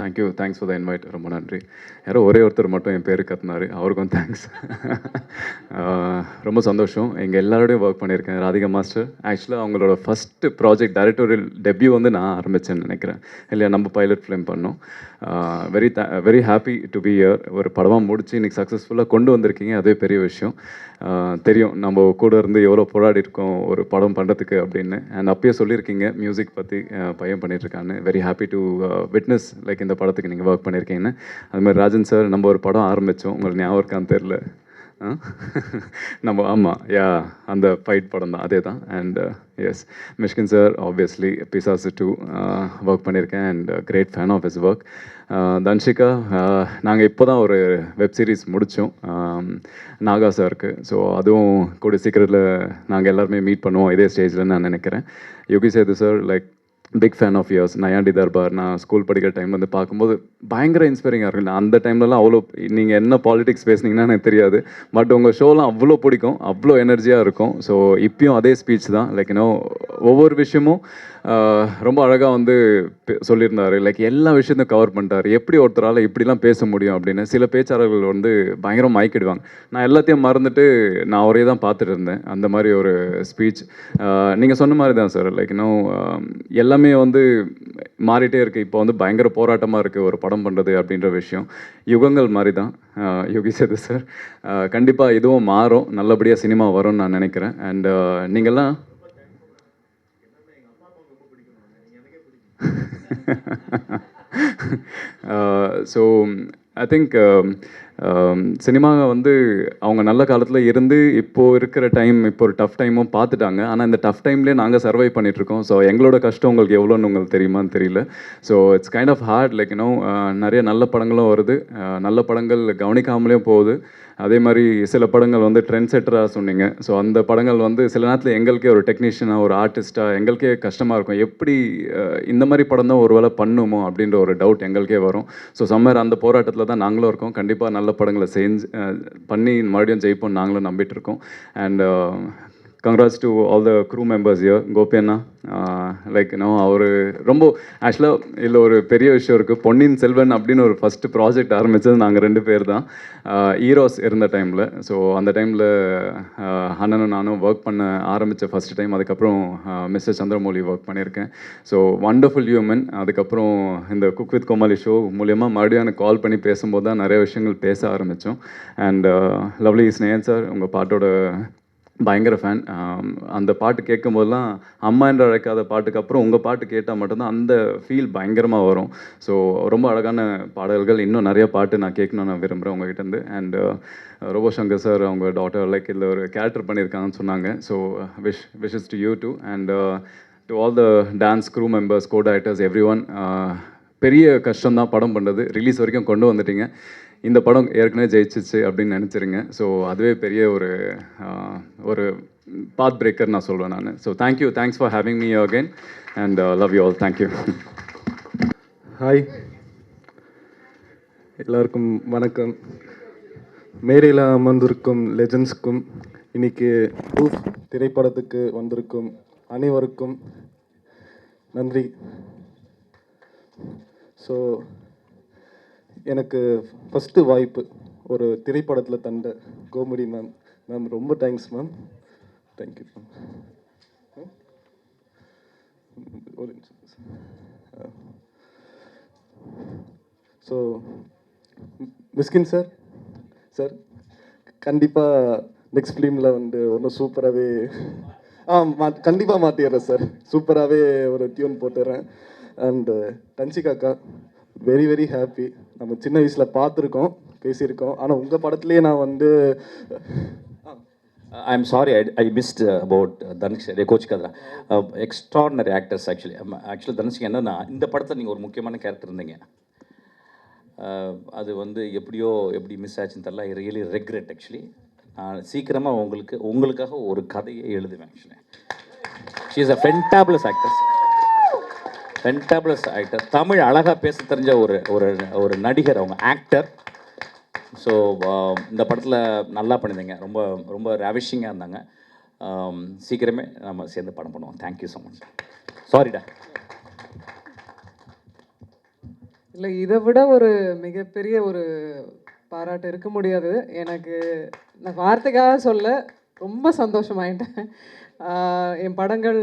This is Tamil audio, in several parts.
Thank you thanks for the invite ரொம்ப நன்றி. யாரோ ஒரே ஒருத்தர் மட்டும் என் பேர் கத்துனாரு. அவருக்கும் தேங்க்ஸ் ரொம்ப சந்தோஷம். எங்கள் எல்லாரோடையும் ஒர்க் பண்ணியிருக்கேன். ராதிகா மாஸ்டர் ஆக்சுவலாக அவங்களோட ஃபஸ்ட்டு ப்ராஜெக்ட் டைரக்டோரியல் டெபியூ வந்து நான் ஆரம்பித்தேன்னு நினைக்கிறேன். இல்லையா நம்ம பைலட் ஃபிலிம் பண்ணோம். Very very happy to be here ஒரு படமாக முடிச்சு இன்னைக்கு சக்ஸஸ்ஃபுல்லாக கொண்டு வந்திருக்கீங்க. அதுவே பெரிய விஷயம். தெரியும் நம்ம கூட இருந்து எவ்வளோ போராடி இருக்கோம். ஒரு படம் பண்ணுறதுக்கு அப்படின்னு. அண்ட் அப்பயே சொல்லியிருக்கீங்க மியூசிக் பற்றி பையன் பண்ணிட்டுருக்கான்னு very happy to witness like இந்த படத்துக்கு நீங்கள் ஒர்க் பண்ணியிருக்கீங்கன்னு அது மாதிரி ராஜன் சார் நம்ம ஒரு படம் ஆரம்பித்தோம் உங்களுக்கு ஞாபகம் இருக்கான்னு தெரில நம்ம ஆமாம் யா அந்த ஃபைட் படம் தான். அதே தான் and S uh, Mysskin sir obviously Pisaasu too work பண்ணியிருக்கேன் and great fan of his work Dhansika uh, நாங்கள் இப்போ தான் ஒரு வெப் சீரிஸ் முடித்தோம் நாகா சாருக்கு ஸோ அதுவும் கூடிய சீக்கிரத்தில் நாங்கள் எல்லாருமே மீட் பண்ணுவோம். இதே ஸ்டேஜில் நான் நினைக்கிறேன். Yogi Sethu sir like big fan of yours Nayandi Darbar நான் ஸ்கூல் படிக்கிற டைம் வந்து பார்க்கும்போது பயங்கர இன்ஸ்பைரிங்காக இருக்கும். நான் அந்த டைம்லலாம் அவ்வளோ நீங்கள் என்ன பாலிடிக்ஸ் பேசுனீங்கன்னா எனக்கு தெரியாது. பட் உங்கள் ஷோலாம் அவ்வளோ பிடிக்கும் அவ்வளோ எனர்ஜியாக இருக்கும். ஸோ இப்பயும் அதே ஸ்பீச் தான். லைக் யூனோ ஒவ்வொரு விஷயமும் ரொம்ப அழகாக வந்து சொல்லியிருந்தார் சொல்லியிருந்தாரு. லைக் எல்லா விஷயத்தையும் கவர் பண்ணிட்டாரு. எப்படி ஒருத்தரால் இப்படிலாம் பேச முடியும் அப்படின்னு சில பேச்சாளர்கள் வந்து பயங்கரம் மயக்கிடுவாங்க. நான் எல்லாத்தையும் மறந்துட்டு நான் அவரே தான் பார்த்துட்டு இருந்தேன். அந்த மாதிரி ஒரு ஸ்பீச் நீங்கள் சொன்ன மாதிரி தான் சார் லைக் இன்னும் எல்லாமே வந்து மாறிட்டே இருக்குது இப்போ வந்து பயங்கர போராட்டமாக இருக்குது ஒரு படம் பண்ணுறது அப்படின்ற விஷயம். யுகங்கள் மாதிரி தான். யுகி யோகி சேது சார் கண்டிப்பாக இதுவும் மாறும். நல்லபடியாக சினிமா வரும்னு நான் நினைக்கிறேன். அண்ட் நீங்கள்லாம் ஸோ ஐ திங்க் சினிமா வந்து அவங்க நல்ல காலத்தில் இருந்து இப்போது இருக்கிற டைம் இப்போ ஒரு டஃப் டைமும் பார்த்துட்டாங்க. ஆனால் இந்த டஃப் டைம்லேயே நாங்கள் சர்வை பண்ணிகிட்ருக்கோம் ஸோ எங்களோட கஷ்டம் உங்களுக்கு எவ்வளோன்னு உங்களுக்கு தெரியுமான்னு தெரியல. So it's kind of hard like you know நிறைய நல்ல படங்களும் வருது. Uh, நல்ல படங்கள் கவனிக்காமலேயும் போகுது. அதே மாதிரி சில படங்கள் வந்து ட்ரெண்ட் செட்டராக சொன்னீங்க. ஸோ அந்த படங்கள் வந்து சில நேரத்தில் எங்களுக்கே ஒரு டெக்னீஷியனாக ஒரு ஆர்டிஸ்ட்டாக எங்களுக்கே கஷ்டமாக இருக்கும். எப்படி இந்த மாதிரி படம் தான் ஒரு வேளை பண்ணுமோ அப்படின்ற ஒரு டவுட் எங்களுக்கே வரும். ஸோ சம்மர் அந்த போராட்டத்தில் தான் நாங்களும் இருக்கோம். கண்டிப்பாக நல்ல படங்களை செஞ்சு பண்ணி மறுபடியும் ஜெயிப்போம் நாங்களும் நம்பிட்டு இருக்கோம். And congrats to all the crew members here Gopi Anna like no அவர் ரொம்ப ஆக்சுவலாக இதில் ஒரு பெரிய விஷயம் இருக்குது பொன்னியின் செல்வன் அப்படின்னு ஒரு ஃபஸ்ட்டு ப்ராஜெக்ட் ஆரம்பித்தது நாங்கள் ரெண்டு பேர் தான். ஈரோஸ் இருந்த டைமில் ஸோ அந்த டைமில் அண்ணனும் நானும் ஒர்க் பண்ண ஆரம்பித்த ஃபஸ்ட் டைம் அதுக்கப்புறம் மிஸ்டர் சந்திரமௌலி ஒர்க் பண்ணியிருக்கேன். ஸோ வண்டர்ஃபுல் ஹியூமன் அதுக்கப்புறம் இந்த குக் வித் கோமாளி ஷோ மூலியமாக மறுபடியும் எனக்கு கால் பண்ணி பேசும்போது தான் நிறைய விஷயங்கள் பேச ஆரம்பித்தோம் அண்ட் லவ்லி ஸ்னேகன் சார் உங்கள் பாட்டோட பயங்கர ஃபேன் அந்த பாட்டு கேட்கும்போதெல்லாம் அம்மா என்று அழைக்காத பாட்டுக்கு அப்புறம் உங்கள் பாட்டு கேட்டால் மட்டும்தான் அந்த ஃபீல் பயங்கரமாக வரும். ஸோ ரொம்ப அழகான பாடல்கள். இன்னும் நிறைய பாட்டு நான் கேட்கணும்னு நான் விரும்புகிறேன் உங்ககிட்டருந்து and uh, robot Shankar sir அவங்க டாட்டர் லைக் இதில் ஒரு கேரக்டர் பண்ணியிருக்காங்கன்னு சொன்னாங்க. So wish wishes to you too and to all the dance crew members co directors everyone பெரிய கஷ்டம் தான் படம் பண்ணுறது ரிலீஸ் வரைக்கும் கொண்டு வந்துட்டீங்க. இந்த படம் ஏற்கனவே ஜெயிச்சிச்சு அப்படின்னு நினச்சிருங்க. ஸோ அதுவே பெரிய ஒரு ஒரு பாத் பிரேக்கர் நான் சொல்வேன் நான். So thank you thanks for having me again and love you all thank you hi எல்லாருக்கும் வணக்கம். மேடையில் அமர்ந்திருக்கும் லெஜண்ட்ஸ்க்கும் இன்னைக்கு ப்ரூஃப் திரைப்படத்துக்கு வந்திருக்கும் அனைவருக்கும் நன்றி. ஸோ எனக்கு ஃபஸ்ட்டு வாய்ப்பு ஒரு திரைப்படத்தில் தந்த கோமடி மேம் மேம் ரொம்ப thanks ma'am thank you ma'am ஒரு நிமிஷம். ஸோ மிஸ்கின் சார் சார் கண்டிப்பாக நெக்ஸ்ட் ஃபிலிமில் வந்து ஒன்றும் சூப்பராகவே ஆ மா கண்டிப்பாக மாற்றிடுறேன் சார் சூப்பராகவே ஒரு டியூன் போட்டுடுறேன் அண்டு தஞ்சிகாக்கா வெரி வெரி ஹாப்பி நம்ம சின்ன வயசில் பார்த்துருக்கோம் பேசியிருக்கோம். ஆனால் உங்கள் படத்துலேயே நான் வந்து I am sorry I I missed about Dhanush கோச்சிக்காதரா extraordinary actors actually actually Dhanush என்னன்னா இந்த படத்தில் நீங்கள் ஒரு முக்கியமான கேரக்டர் இருந்தீங்க. அது வந்து எப்படியோ எப்படி மிஸ் ஆச்சுன்னு தெரில ஐ ரியலி ரெக்ரெட் ஆக்சுவலி நான் சீக்கிரமாக உங்களுக்கு உங்களுக்காக ஒரு கதையை எழுதுவேன் actually she is a fantabulous actors fantabulous actor Tamil அழகாக பேச தெரிஞ்ச ஒரு ஒரு ஒரு நடிகர் அவங்க ஆக்டர் ஸோ um, இந்த படத்தில் நல்லா பண்ணியிருந்தீங்க. ரொம்ப ரொம்ப ரேவிஷிங்காக இருந்தாங்க. Um, சீக்கிரமே நம்ம சேர்ந்து படம் பண்ணுவோம். தேங்க்யூ ஸோ மச் சாரிடா இல்லை இதை விட ஒரு மிகப்பெரிய ஒரு பாராட்டு இருக்க முடியாது எனக்கு நான் வார்த்தைக்காக சொல்ல ரொம்ப சந்தோஷமாயிட்டேன். என் படங்கள்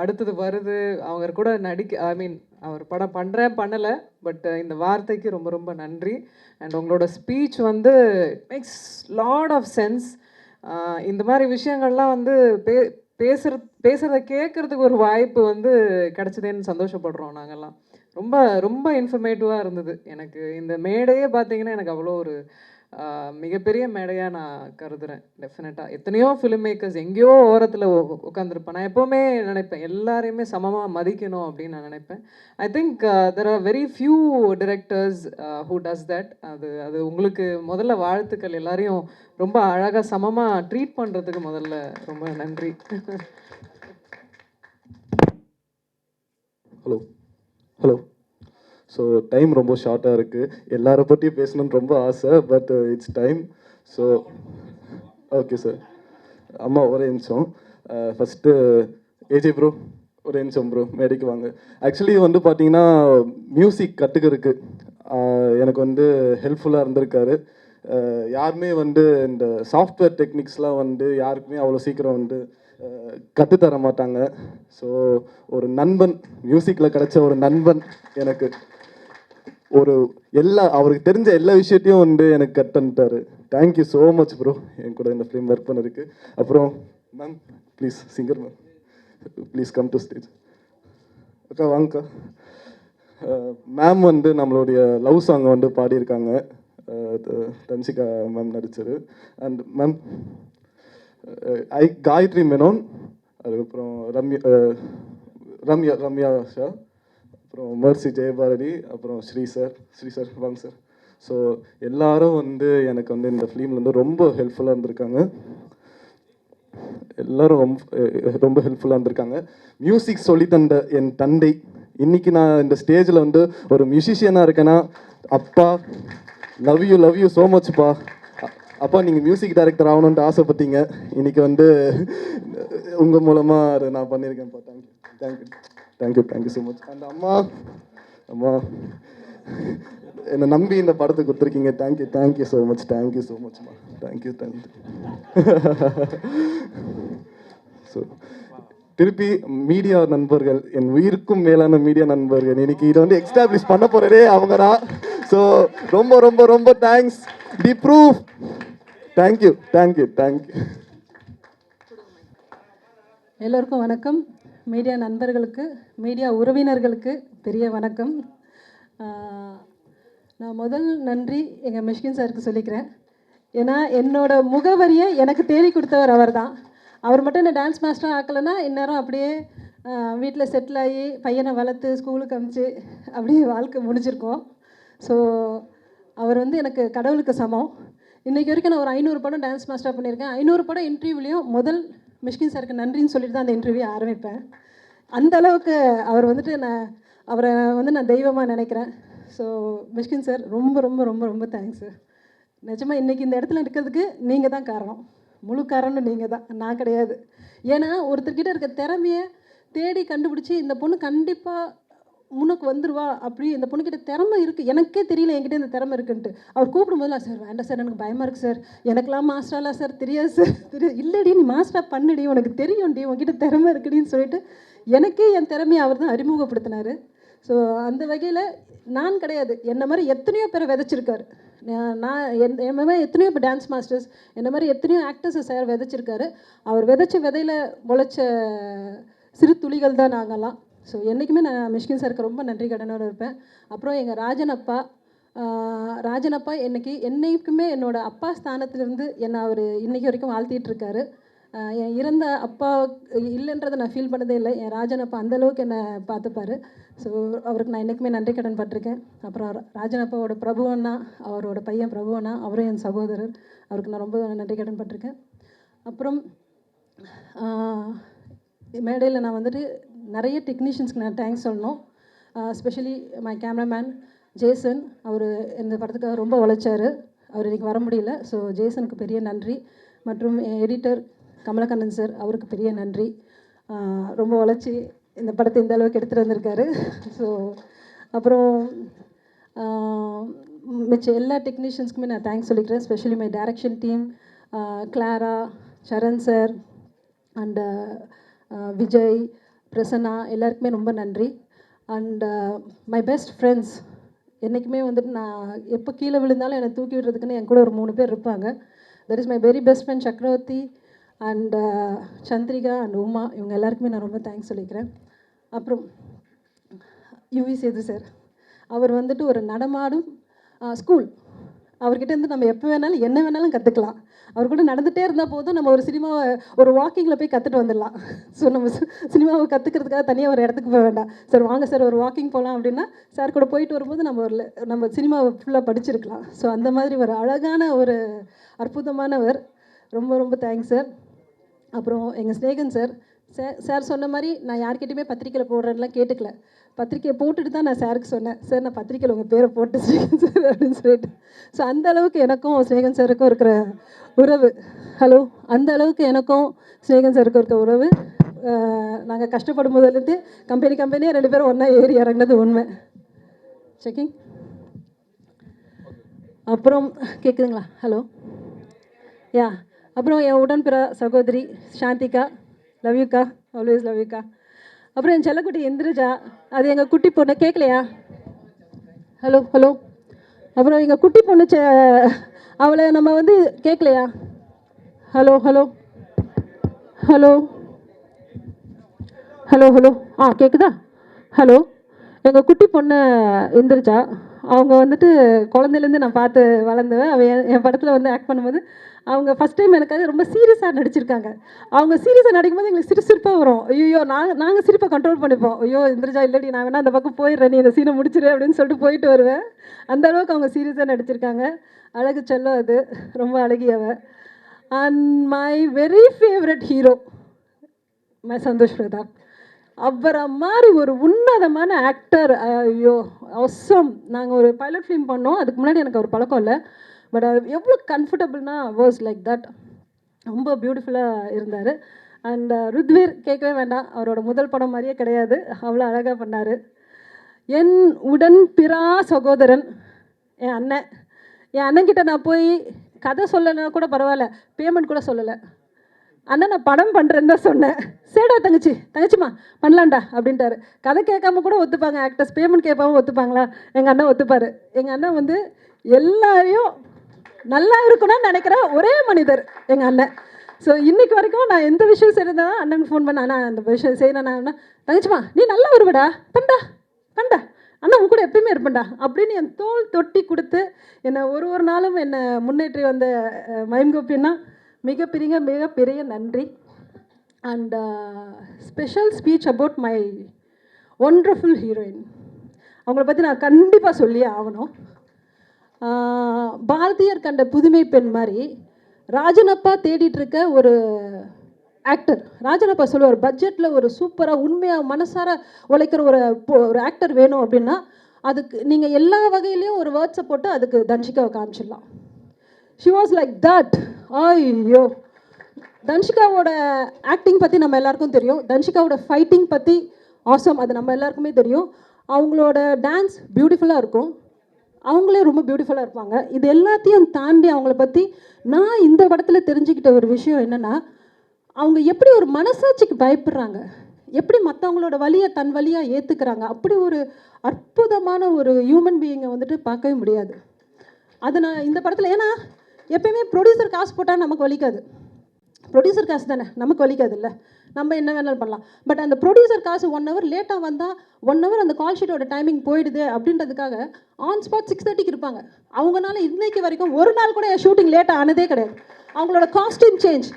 அடுத்தது வருது. அவங்க கூட நடிக்க ஐ மீன் அவர் படம் பண்ணுறேன் பண்ணலை பட் இந்த வார்த்தைக்கு ரொம்ப ரொம்ப நன்றி. அண்ட் உங்களோட ஸ்பீச் வந்து மேக்ஸ் லாட் ஆஃப் சென்ஸ் இந்த மாதிரி விஷயங்கள்லாம் வந்து பே பேசுகிற பேசுகிறத கேட்குறதுக்கு ஒரு வாய்ப்பு வந்து கிடச்சிதேன்னு சந்தோஷப்படுறோம் நாங்கள்லாம் ரொம்ப ரொம்ப இன்ஃபர்மேட்டிவாக இருந்தது. எனக்கு இந்த மேடையே பார்த்தீங்கன்னா எனக்கு அவ்வளோ ஒரு மிகப்பெரிய மேடையாக நான் கருதுறேன் டெஃபினட்டாக எத்தனையோ ஃபிலிம் மேக்கர்ஸ் எங்கேயோ ஓரத்தில் உட்காந்துருப்பேன் நான் எப்போவுமே நினைப்பேன் எல்லாரையுமே சமமாக மதிக்கணும் அப்படின்னு நான் நினைப்பேன். I think there are very few directors who does that அது அது உங்களுக்கு முதல்ல வாழ்த்துக்கள் எல்லாரையும் ரொம்ப அழகாக சமமாக ட்ரீட் பண்ணுறதுக்கு முதல்ல ரொம்ப நன்றி. ஹலோ ஹலோ ஸோ டைம் ரொம்ப ஷார்ட்டாக இருக்குது எல்லாரை பற்றியும் பேசணும்னு ரொம்ப ஆசை but it's time so okay sir அம்மா ஒரே நிமிஷம். ஃபஸ்ட்டு ஏஜே ப்ரோ ஒரே நிமிஷம் ப்ரோ மேடைக்கு வாங்க. ஆக்சுவலி வந்து பார்த்தீங்கன்னா மியூசிக் கற்றுக்கிறதுக்கு uh, எனக்கு வந்து ஹெல்ப்ஃபுல்லாக இருந்திருக்காரு. Uh, யாருமே வந்து இந்த சாஃப்ட்வேர் டெக்னிக்ஸ்லாம் வந்து யாருக்குமே அவ்வளோ சீக்கிரம் வந்து uh, கற்றுத்தர மாட்டாங்க. ஸோ ஒரு நண்பன் மியூசிக்கில் கிடச்ச ஒரு நண்பன் எனக்கு ஒரு எல்லா அவருக்கு தெரிஞ்ச எல்லா விஷயத்தையும் வந்து எனக்கு கட் பண்ணிட்டாரு. Thank you so much bro என் கூட இந்த ஃபிலிம் ஒர்க் பண்ணிருக்கு அப்புறம் ma'am please singer ma'am please come to stage அக்கா வாங்கக்கா. மேம் வந்து நம்மளுடைய லவ் சாங்கை வந்து பாடியிருக்காங்க. அஹ் தன்சிகா மேம் நடிச்சது. And ma'am I Gayathri Menon அதுக்கப்புறம் ரம்யா ரம்யா ரம்யா ஷா. அப்புறம் மர்சி ஜெயபாரதி அப்புறம் ஸ்ரீ சார் ஸ்ரீ சார் வாங்க சார் ஸோ எல்லாரும் வந்து எனக்கு வந்து இந்த ஃபிலிமில் வந்து ரொம்ப ஹெல்ப்ஃபுல்லாக இருந்திருக்காங்க. எல்லாரும் ரொம்ப ரொம்ப ஹெல்ப்ஃபுல்லாக இருந்திருக்காங்க. மியூசிக் சொல்லி தந்த என் தந்தை இன்னைக்கு நான் இந்த ஸ்டேஜில் வந்து ஒரு மியூசிஷியனாக இருக்கேன்னா அப்பா love you love you so மச்ப்பா அப்பா நீங்கள் மியூசிக் டைரக்டர் ஆகணுன்ட்டு ஆசைப்பட்டீங்க. இன்னைக்கு வந்து உங்கள் மூலமாக அதை நான் பண்ணியிருக்கேன்ப்பா thank you thank you thank you thank you so much அந்த அம்மா அம்மா என்னை நம்பி இந்த படத்தை கொடுத்துருக்கீங்க. Thank you thank you so much thank you so மச்மா thank you thank you so திருப்பி மீடியா நண்பர்கள் என் உயிருக்கும் மேலான மீடியா நண்பர்கள் இன்னைக்கு இதை வந்து எக்ஸ்டாப்ளிஷ் பண்ண போறதே அவங்க தான் ஸோ ரொம்ப ரொம்ப ரொம்ப thanks the proof thank you thank you thank you எல்லோருக்கும் வணக்கம். மீடியா நண்பர்களுக்கு மீடியா உறவினர்களுக்கு பெரிய வணக்கம். நான் முதல் நன்றி எங்கள் மிஷ்கின் சாருக்கு சொல்லிக்கிறேன். ஏன்னா என்னோட முகவரியை எனக்கு தேடி கொடுத்தவர் அவர் தான் அவர் மட்டும் என்ன டான்ஸ் மாஸ்டராக ஆக்கலைன்னா இந்நேரம் அப்படியே வீட்டில் செட்டில் ஆகி பையனை வளர்த்து ஸ்கூலுக்கு அமிச்சு அப்படியே வாழ்க்கை முடிஞ்சிருக்கோம். ஸோ அவர் வந்து எனக்கு கடவுளுக்கு சமம். இன்றைக்கி வரைக்கும் நான் ஒரு ஐநூறு படம் டான்ஸ் மாஸ்டராக பண்ணியிருக்கேன். ஐநூறு படம் இன்டர்வியூலையும் முதல் மிஷ்கின் சாருக்கு நன்றின்னு சொல்லிட்டு தான் அந்த இன்டர்வியூ ஆரம்பிப்பேன். அந்த அளவுக்கு அவர் வந்துட்டு நான் அவரை வந்து நான் தெய்வமாக நினைக்கிறேன். ஸோ மிஷ்கின் சார் ரொம்ப ரொம்ப ரொம்ப ரொம்ப தேங்க்ஸ் நிஜமாக இன்றைக்கி இந்த இடத்துல இருக்கிறதுக்கு நீங்கள் தான் காரணம். முழு காரணம் நீங்கள் தான். நான் கிடையாது. ஏன்னா ஒருத்தர்கிட்ட இருக்க திறமைய தேடி கண்டுபிடிச்சி இந்த பொண்ணு கண்டிப்பாக முன்னுக்கு வந்துருவா அப்படி இந்த பொண்ணுக்கிட்ட திறமை இருக்குது எனக்கே தெரியல என்கிட்ட இந்த திறமை இருக்குன்ட்டு. அவர் கூப்பிடும்போது சார் வேண்டாம் சார் எனக்கு பயமாக இருக்குது சார் எனக்கெல்லாம் மாஸ்டராலாம் சார் தெரியாது சார் தெரியாது. இல்லைடி நீ மாஸ்டராக பண்ணுடி. உனக்கு தெரியும்டி. உன்கிட்ட திறமை இருக்குடின்னு சொல்லிட்டு எனக்கே என் திறமையை அவர் தான் அறிமுகப்படுத்தினார். ஸோ அந்த வகையில் நான் கிடையாது. என்ன மாதிரி எத்தனையோ பேரை விதைச்சிருக்காரு. நான் நான் என் என் மாதிரி எத்தனையோ இப்போ டான்ஸ் மாஸ்டர்ஸ் என்ன மாதிரி எத்தனையோ ஆக்டர்ஸை சார் விதைச்சிருக்காரு. அவர் விதைச்ச விதையில் முளைச்ச சிறு துளிகள் தான் நாங்கள்லாம் ஸோ என்றைக்குமே நான் மிஷ்கின் சாருக்கு ரொம்ப நன்றி கடனோடு இருப்பேன். அப்புறம் எங்கள் ராஜன் அப்பா ராஜன் அப்பா என்னைக்கு என்னைக்குமே என்னோடய அப்பா ஸ்தானத்திலிருந்து என்னை அவர் இன்றைக்கி வரைக்கும் வாழ்த்திட்டு இருக்காரு. இறந்த அப்பா இல்லைன்றதை நான் ஃபீல் பண்ணதே இல்லை. என் ராஜன் அப்பா அந்த அளவுக்கு என்னை பார்த்துப்பாரு. ஸோ அவருக்கு நான் என்றைக்குமே நன்றி கடன் பட்டிருக்கேன். அப்புறம் ரா- ராஜன் அப்பாவோட பிரபு அவரோட பையன் பிரபுவனா அவரும் என் சகோதரர். அவருக்கு நான் ரொம்ப நன்றி கடன் பட்டிருக்கேன். அப்புறம் மேடையில் நான் வந்துட்டு நிறைய டெக்னீஷியன்ஸ்க்கு நான் தேங்க்ஸ் சொல்லணும். ஸ்பெஷலி மை கேமராமேன் ஜேசன் அவர் இந்த படத்துக்காக ரொம்ப உழைச்சாரு. அவர் இன்றைக்கி வர முடியல. ஸோ ஜேசனுக்கு பெரிய நன்றி. மற்றும் எடிட்டர் கமலக்கண்ணன் சார் அவருக்கு பெரிய நன்றி. ரொம்ப உழைச்சி இந்த படத்தை இந்த அளவுக்கு எடுத்துகிட்டு வந்திருக்காரு. ஸோ அப்புறம் மிச்ச எல்லா டெக்னீஷியன்ஸ்க்குமே நான் தேங்க்ஸ் சொல்லிக்கிறேன். Specially my direction team Clara Saran sir and Vijay Prasanna எல்லாருக்குமே ரொம்ப நன்றி. அண்ட் மை பெஸ்ட் ஃப்ரெண்ட்ஸ் என்றைக்குமே வந்துட்டு நான் எப்போ கீழே விழுந்தாலும் என்னை தூக்கி விடுறதுக்குன்னு என் கூட ஒரு மூணு பேர் இருப்பாங்க. That is my very best friend Chakravarthy and Chandrika and Uma இவங்க எல்லாருக்குமே நான் ரொம்ப தேங்க்ஸ் சொல்லிக்கிறேன். அப்புறம் யுவி சேது சார் அவர் வந்துட்டு ஒரு நடமாடும் ஸ்கூல் அவர்கிட்ட இருந்து நம்ம எப்போ வேணாலும் என்ன வேணாலும் கற்றுக்கலாம் அவர் கூட நடந்துகிட்டே இருந்தால் போதும் நம்ம ஒரு சினிமாவை ஒரு வாக்கிங்கில் போய் கற்றுட்டு வந்துடலாம். ஸோ நம்ம சினிமாவை கற்றுக்கிறதுக்காக தனியாக ஒரு இடத்துக்கு போக வேண்டாம். சார் வாங்க சார் ஒரு வாக்கிங் போகலாம் அப்படின்னா சார் கூட போயிட்டு வரும்போது நம்ம ஒரு நம்ம சினிமாவை ஃபுல்லாக படிச்சிருக்கலாம். ஸோ அந்த மாதிரி ஒரு அழகான ஒரு அற்புதமானவர். ரொம்ப ரொம்ப தேங்க்ஸ் சார் அப்புறம் எங்கள் ஸ்நேகன் சார் சார் சார் சொன்ன மாதிரி நான் யார்கிட்டையுமே பத்திரிக்கையில் போடுறேன்லாம் கேட்டுக்கல. பத்திரிக்கையை போட்டுட்டு தான் நான் சாருக்கு சொன்னேன். சார் நான் பத்திரிக்கையில் உங்கள் பேரை போட்டு ஸ்நேகன் சார் அப்படின்னு சொல்லிட்டு. ஸோ அந்த அளவுக்கு எனக்கும் ஸ்நேகன் சாருக்கும் இருக்கிற உறவு. ஹலோ அந்த அளவுக்கு எனக்கும் ஸ்நேகன் சாருக்கும் இருக்கிற உறவு. நாங்கள் கஷ்டப்படும் போதுலேருந்து கம்பெனி கம்பெனியே ரெண்டு பேரும் ஒன்றா ஏறி இறங்குனது உண்மை. செக்கிங் அப்புறம் கேட்குதுங்களா ஹலோ யா அப்புறம் என் உடன்பிற சகோதரி சாந்திகா. லவ் யூக்கா ஆல்வேஸ் லவ் யூக்கா அப்புறம் என் செல்லக்குட்டி இந்திரஜா. அது எங்கள் குட்டி பொண்ணு கேட்கலையா ஹலோ ஹலோ அப்புறம் எங்கள் குட்டி பொண்ணு செ அவளை நம்ம வந்து கேட்கலையா hello hello hello hello hello ஆ கேட்குதா ஹலோ எங்கள் குட்டி பொண்ணு எந்திரிச்சா அவங்க வந்துட்டு குழந்தையிலேருந்து நான் பார்த்து வளர்ந்தவன். அவள் என் என் படத்தில் வந்து ஆக்ட் பண்ணும்போது அவங்க ஃபஸ்ட் டைம் எனக்காக ரொம்ப சீரியஸாக நடிச்சிருக்காங்க. அவங்க சீரியஸாக நடிக்கும்போது எங்களுக்கு சிரிப்பு சிரிப்பாக வரும். ஐயோ நாங்கள் நாங்கள் சிரிப்பை கண்ட்ரோல் பண்ணிப்போம். ஐயோ இந்திரஜா இல்லடி நான் வேணா அந்த பக்கம் போயிடுறேன். நீ இந்த சீனை முடிச்சிரு அப்படின்னு சொல்லிட்டு போயிட்டு வருவேன். அந்த அளவுக்கு அவங்க சீரியஸாக நடிச்சிருக்காங்க. அழகு செல்லம் அது. ரொம்ப அழகியவ and my very favourite hero my Santhosh Prathap. அவரை மாதிரி ஒரு உன்னதமான ஆக்டர் ஐயோ அவசம் நாங்கள் ஒரு பைலட் ஃபிலிம் பண்ணோம். அதுக்கு முன்னாடி எனக்கு ஒரு பழக்கம் இல்லை. பட் அது எவ்வளோ கம்ஃபர்டபுள்னா வாஸ் லைக் தட் ரொம்ப பியூட்டிஃபுல்லாக இருந்தார். அண்ட் ருத்வீர் கேட்கவே வேண்டாம். அவரோட முதல் படம் மாதிரியே கிடையாது. அவ்வளோ அழகாக பண்ணார். என் உடன் பிறா சகோதரன் என் அண்ணன். என் அண்ணன்கிட்ட நான் போய் கதை சொல்லலைன்னா கூட பரவாயில்ல. பேமெண்ட் கூட சொல்லலை. அண்ணா நான் படம் பண்ணுறேன்னு தான் சொன்னேன். சேடா தங்கச்சி தங்கச்சிம்மா பண்ணலான்டா அப்படின்ட்டாரு. கதை கேட்காம கூட ஒத்துப்பாங்க ஆக்டர்ஸ் பேமெண்ட் கேட்பாம ஒத்துப்பாங்களா? எங்கள் அண்ணன் ஒத்துப்பாரு. எங்கள் அண்ணன் வந்து எல்லாரையும் நல்லா இருக்கணும்னு நினைக்கிற ஒரே மனிதர் எங்கள் அண்ணன். ஸோ இன்னைக்கு வரைக்கும் நான் எந்த விஷயம் செய்யறதுனா அண்ணனுக்கு ஃபோன் பண்ண அண்ணா அந்த விஷயம் செய்யணும் நான் தங்கச்சிம்மா நீ நல்லா வருவடா பண்ணா பண்ணா அண்ணா உன் கூட எப்பயுமே இருப்பேன்டா அப்படின்னு என் தோல் தொட்டி கொடுத்து என்னை ஒரு ஒரு நாளும் என்னை முன்னேற்றி வந்த மயம் கோபின்னா மிகப்பெரிய மிகப்பெரிய நன்றி. And special speech about my wonderful heroine அவங்கள பற்றி நான் கண்டிப்பாக சொல்லியே ஆகணும். பாரதியர் பாரதியார் கண்ட புதுமை பெண் மாதிரி ராஜனப்பா தேடிட்டுருக்க ஒரு ஆக்டர் ராஜனப்பா சொல்லுவார் பட்ஜெட்டில் ஒரு சூப்பராக உண்மையாக மனசார உழைக்கிற ஒரு ஒரு ஆக்டர் வேணும் அப்படின்னா அதுக்கு நீங்கள் எல்லா வகையிலையும் ஒரு வேர்ட்ஸை போட்டு அதுக்கு தன்ஷிகாவை காமிச்சிடலாம். ஷி வாஸ் லைக் தட் ஐயோ. தன்ஷிகாவோட ஆக்டிங் பற்றி நம்ம எல்லாருக்கும் தெரியும். தன்ஷிகாவோட ஃபைட்டிங் பற்றி ஆசம் அது நம்ம எல்லாருக்குமே தெரியும். அவங்களோட டான்ஸ் பியூட்டிஃபுல்லாக இருக்கும். அவங்களே ரொம்ப பியூட்டிஃபுல்லாக இருப்பாங்க. இது எல்லாத்தையும் தாண்டி அவங்கள பற்றி நான் இந்த படத்தில் தெரிஞ்சுக்கிட்ட ஒரு விஷயம் என்னென்னா அவங்க எப்படி ஒரு மனசாட்சிக்கு பயப்படுறாங்க? எப்படி மற்றவங்களோட வழியை தன் வழியாக ஏற்றுக்கிறாங்க அப்படி ஒரு அற்புதமான ஒரு ஹியூமன் பீயிங்கை வந்துட்டு பார்க்கவே முடியாது. அது நான் இந்த படத்தில் ஏன்னா எப்பயுமே ப்ரொடியூசர் காசு போட்டால் நமக்கு வலிக்காது. ப்ரொடியூசர் காசு தானே நமக்கு வலிக்காது இல்லை? நம்ம என்ன வேணாலும் பண்ணலாம். பட் அந்த ப்ரொடியூசர் காசு ஒன் ஹவர் லேட்டாக வந்தால் ஒன் ஹவர் அந்த கால் ஷீட்டோட டைமிங் போயிடுது அப்படின்றதுக்காக ஆன் ஸ்பாட் சிக்ஸ் தேர்ட்டிக்கு இருப்பாங்க. அவங்கனால இன்னைக்கு வரைக்கும் ஒரு நாள் கூட என் ஷூட்டிங் லேட்டாக ஆனதே கிடையாது. அவங்களோட காஸ்டியூம் சேஞ்ச்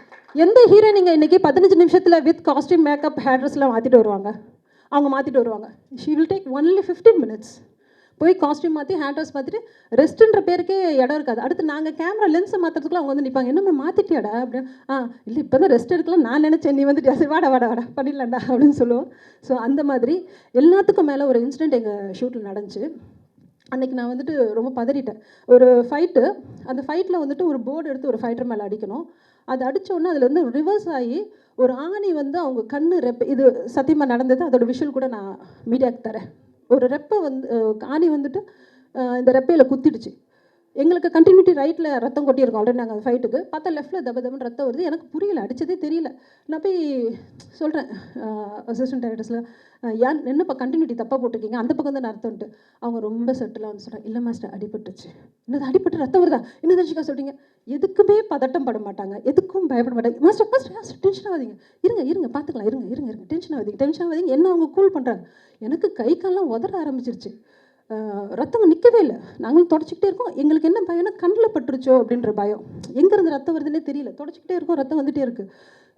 எந்த ஹீரோயினிங் இன்றைக்கி பதினஞ்சு நிமிஷத்தில் வித் காஸ்டியூம் மேக்கப் ஹேர் ட்ரெஸ்லாம் மாற்றிட்டு வருவாங்க? அவங்க மாற்றிட்டு வருவாங்க. She will take only fifteen minutes போய் காஸ்டியூம் மாற்றி ஹேண்ட் வாஷ் மாற்றிட்டு ரெஸ்ட்டுன்ற பேருக்கே இடம் இருக்காது. அடுத்து நாங்கள் கேமரா லென்ஸை மாற்றுறதுக்குலாம் அவங்க வந்து நிற்பாங்க என்னமே மாற்றிட்டியாடா அப்படின்னு. ஆ இல்லை இப்போ தான் ரெஸ்ட் எடுக்கலாம். நான் நினச்சேன் நீ வந்துட்டு சரி வாடா வாடா வாடா பண்ணிடலாம்டா அப்படின்னு சொல்லுவோம். ஸோ அந்த மாதிரி எல்லாத்துக்கும் மேலே ஒரு இன்சிடெண்ட் எங்கள் ஷூட்டில் நடந்துச்சு. அன்னைக்கு நான் வந்துட்டு ரொம்ப பதறிட்டேன். ஒரு ஃபைட்டு அந்த ஃபைட்டில் வந்துட்டு ஒரு போர்டு எடுத்து ஒரு ஃபைட்டர் மேலே அடிக்கணும். அது அடித்தோடனே அதில் அதுலேருந்து ரிவர்ஸ் ஆகி ஒரு ஆணி வந்து அவங்க கண்ணு ரெப் இது சத்தியமாக நடந்தது. அதோட விஷுவல் கூட நான் மீடியாவுக்கு தரேன். ஒரு ரெப்பை வந்து காணி வந்துட்டு இந்த ரெப்பையில் குத்திடுச்சு. எங்களுக்கு கண்டினியூட்டி ரைட்டில் ரத்தம் கொட்டியிருக்கோம் ஆல்ரெடி நாங்கள் ஃபைட்டுக்கு பார்த்தா லெஃப்ட்டில் தப தபன் ரத்தம் வருது. எனக்கு புரியல அடித்ததே தெரியல. நான் போய் சொல்கிறேன் அசிஸ்டன்ட் டைரக்டர்ஸில் ஏன் என்னப்பா கண்டினியூட்டி தப்பாக போட்டிருக்கீங்க? அந்த பக்கம் தான் அர்த்தம்ட்டு அவங்க ரொம்ப செட்டிலாக வந்து சொல்கிறேன் இல்லை மாஸ்டர் அடிபட்டுச்சு என்னது அடிபட்டு ரத்தம் வருதா? என்ன தர்ஷிகா சொல்கிறீங்க எதுக்குமே பதட்டம் பட மாட்டாங்க. எதுக்கும் பயப்பட மாட்டாங்க. மாஸ்டர் மாஸ்டர் மாஸ்டர் டென்ஷன் ஆகாதீங்க. இருங்க இருங்க பார்த்துக்கலாம் இருங்க இருங்க இருங்க. டென்ஷன் ஆகாதீங்க. டென்ஷன் ஆகாதீங்க. என்ன அவங்க கூல் பண்ணுறாங்க எனக்கு கை காலெலாம் உதற ஆரம்பிச்சிருச்சு. ரத்தம் நிற்கவே இல்லை. நாங்களும் தொடச்சிக்கிட்டே இருக்கோம். எங்களுக்கு என்ன பயம்னா கண்ணில் பட்டுருச்சோ அப்படின்ற பயம். எங்கேருந்து ரத்தம் வருதுன்னே தெரியல. தொடச்சிக்கிட்டே இருக்கோம் ரத்தம் வந்துகிட்டே இருக்குது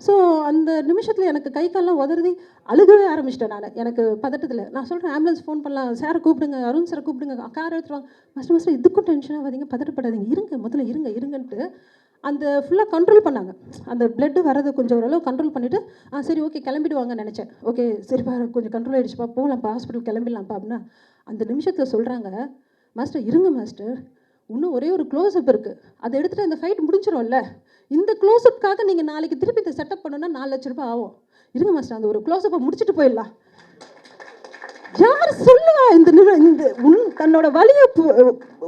ஸோ அந்த நிமிஷத்தில் எனக்கு கை கால்லாம் உதறி அழுகவே ஆரம்பிச்சிட்டேன் நான். எனக்கு பதட்டத்தில். நான் சொல்கிறேன் ஆம்புலன்ஸ் ஃபோன் பண்ணலாம். சாரை கூப்பிடுங்க அருண் சாரை கூப்பிடுங்க. கார் எடுத்துருவாங்க மாஸ்டர் மாஸ்டர் இதுக்கும் டென்ஷன் ஆகாதீங்க பதட்டப்படாதீங்க. இருங்க முதல்ல இருங்க இருங்கன்ட்டு அந்த ஃபுல்லாக கண்ட்ரோல் பண்ணாங்க. அந்த பிளட்டு வரதை கொஞ்சம் ஓரளவு கண்ட்ரோல் பண்ணிவிட்டு ஆ சரி ஓகே கிளம்பிடுவாங்கன்னு நினச்சேன். ஓகே சரிப்பா கொஞ்சம் கண்ட்ரோல் ஆகிடுச்சுப்பா போகலாம்ப்பா ஹாஸ்பிட்டல் கிளம்பிடலாம்ப்பா அப்படின்னா அந்த நிமிஷத்தில் சொல்கிறாங்க மாஸ்டர் இருங்க மாஸ்டர் இன்னும் ஒரே ஒரு க்ளோஸ்அப் இருக்குது அதை எடுத்துகிட்டு அந்த ஃபைட் முடிஞ்சிடும்ல இந்த க்ளோஸ்அப்காக நீங்கள் நாளைக்கு திருப்பி இதை செட்டப் பண்ணணும்னா நாலு லட்ச ரூபாய் ஆகும். இருங்க மாஸ்டர் அந்த ஒரு க்ளோஸ்அப்பை முடிச்சுட்டு போயிடலாம். யார் சொல்லுவா? இந்த இந்த உன் தன்னோட வழியை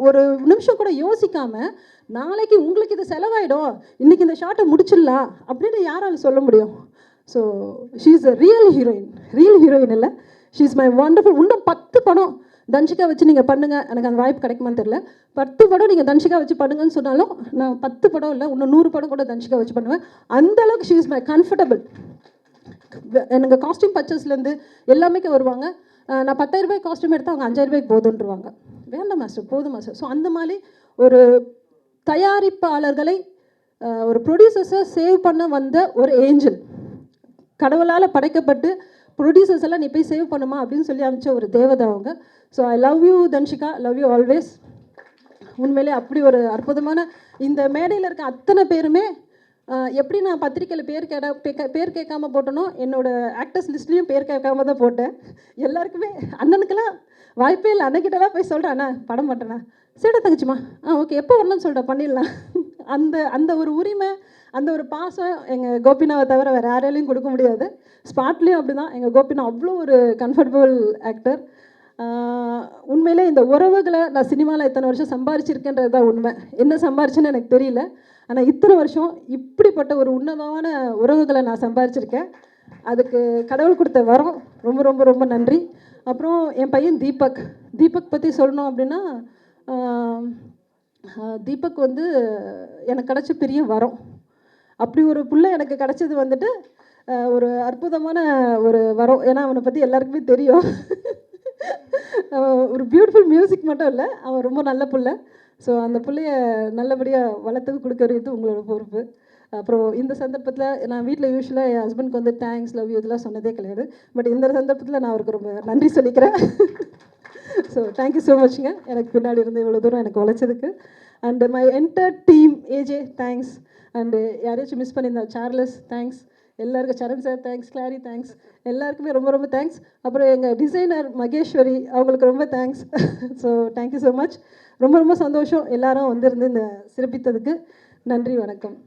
ஒரு நிமிஷம் கூட யோசிக்காம நாளைக்கு உங்களுக்கு இது செலவாயிடும். இன்னைக்கு இந்த ஷார்ட்டை முடிச்சிடலாம் அப்படின்னு யாரால சொல்ல முடியும்? So she is a real heroine real heroine இல்லை. ஷீ இஸ் மை வண்டர்ஃபுல் இன்னும் பத்து படம் தன்ஷிகா வச்சு நீங்கள் பண்ணுங்கள் எனக்கு அந்த வாய்ப்பு கிடைக்குமான்னு தெரியல. பத்து படம் நீங்கள் தன்ஷிகா வச்சு பண்ணுங்கன்னு சொன்னாலும் நான் பத்து படம் இல்லை இன்னும் நூறு படம் கூட தன்ஷிகா வச்சு பண்ணுவேன். அந்த அளவுக்கு ஷீ இஸ் மை கம்ஃபர்டபுள் எனக்கு காஸ்டியூம் பர்ச்சேஸ்லேருந்து எல்லாமே வருவாங்க. நான் பத்தாயிரம் ரூபாய் காஸ்டியூம் எடுத்தால் அவங்க அஞ்சாயிரம் ரூபாய்க்கு போதுன்றுவாங்க. வேண்டாம் மாஸ்டர் போதும் மாஸ்டர் ஸோ அந்த மாதிரி ஒரு தயாரிப்பாளர்களை ஒரு ப்ரொடியூசர்ஸை சேவ் பண்ண வந்த ஒரு ஏஞ்சல் கடவுளால் படைக்கப்பட்டு ப்ரொடியூசர்ஸ் எல்லாம் நீ போய் சேவ் பண்ணுமா அப்படின்னு சொல்லி அனுப்பிச்ச ஒரு தேவதை அவங்க. So I love you Dhanshika love you always உண்மையிலே அப்படி ஒரு அற்புதமான இந்த மேடையில் இருக்க அத்தனை பேருமே எப்படி நான் பத்திரிக்கையில் பேர் கேட பே- பேர் கேட்காம போட்டனோ என்னோடய ஆக்டர்ஸ் லிஸ்ட்லேயும் பேர் கேட்காம தான் போட்டேன். எல்லாருக்குமே அண்ணனுக்கெல்லாம் வாய்ப்பே இல்லை. அண்ணக்கிட்டலாம் போய் சொல்கிறேன் அண்ணா படம் பண்ணுறேண்ணா சரிடா தங்கச்சிம்மா. ஆ ஓகே எப்போ வரணும்னு சொல்கிறேன் பண்ணிடலாம். அந்த அந்த ஒரு உரிமை அந்த ஒரு பாசம் எங்கள் கோபினாவை தவிர வேறு யாராலையும் கொடுக்க முடியாது. ஸ்பாட்லேயும் அப்படி தான் எங்கள் கோபினா அவ்வளோ ஒரு கம்ஃபர்டபுள் ஆக்டர் உண்மையிலே இந்த உறவுகளை நான் சினிமாவில் இத்தனை வருஷம் சம்பாரிச்சிருக்கேன்றது தான் உண்மை. என்ன சம்பாரிச்சேன்னு எனக்கு தெரியல. ஆனால் இத்தனை வருஷம் இப்படிப்பட்ட ஒரு உன்னதமான உறவுகளை நான் சம்பாரிச்சிருக்கேன். அதுக்கு கடவுள் கொடுத்த வரம். ரொம்ப ரொம்ப ரொம்ப நன்றி. அப்புறம் என் பையன் தீபக். தீபக் பற்றி சொல்லணும் அப்படின்னா தீபக் வந்து எனக்கு கிடச்ச பெரிய வரம். அப்படி ஒரு புள்ள எனக்கு கிடச்சது வந்துட்டு ஒரு அற்புதமான ஒரு வரம். ஏன்னா அவனை பற்றி எல்லாருக்குமே தெரியும். ஒரு பியூட்டிஃபுல் மியூசிக் மட்டும் இல்லை அவன் ரொம்ப நல்ல பிள்ளை. ஸோ அந்த பிள்ளைய நல்லபடியாக வளர்த்துக்கு கொடுக்கறது உங்களோட பொறுப்பு. அப்புறம் இந்த சந்தர்ப்பத்தில் நான் வீட்டில் யூஸ்வலாக என் ஹஸ்பண்ட்க்கு வந்து தேங்க்ஸ் லவ் யூ இதெல்லாம் சொன்னதே கிடையாது. பட் இந்த சந்தர்ப்பத்தில் நான் அவருக்கு ரொம்ப நன்றி சொல்லிக்கிறேன். ஸோ தேங்க்யூ ஸோ மச்ங்க எனக்கு பின்னாடி இருந்து இவ்வளோ தூரம் எனக்கு உழைச்சதுக்கு. And my enter team AJ thanks and யாரையாச்சும் மிஸ் பண்ணியிருந்தா சார்லஸ் தேங்க்ஸ் எல்லாருக்கும் Charan sir thanks Clary thanks எல்லாருக்குமே ரொம்ப ரொம்ப தேங்க்ஸ் அப்புறம் எங்கள் டிசைனர் மகேஸ்வரி அவங்களுக்கு ரொம்ப thanks so thank you so much ரொம்ப ரொம்ப சந்தோஷம். எல்லாரும் வந்திருந்து இந்த சிறப்பித்ததுக்கு நன்றி வணக்கம்.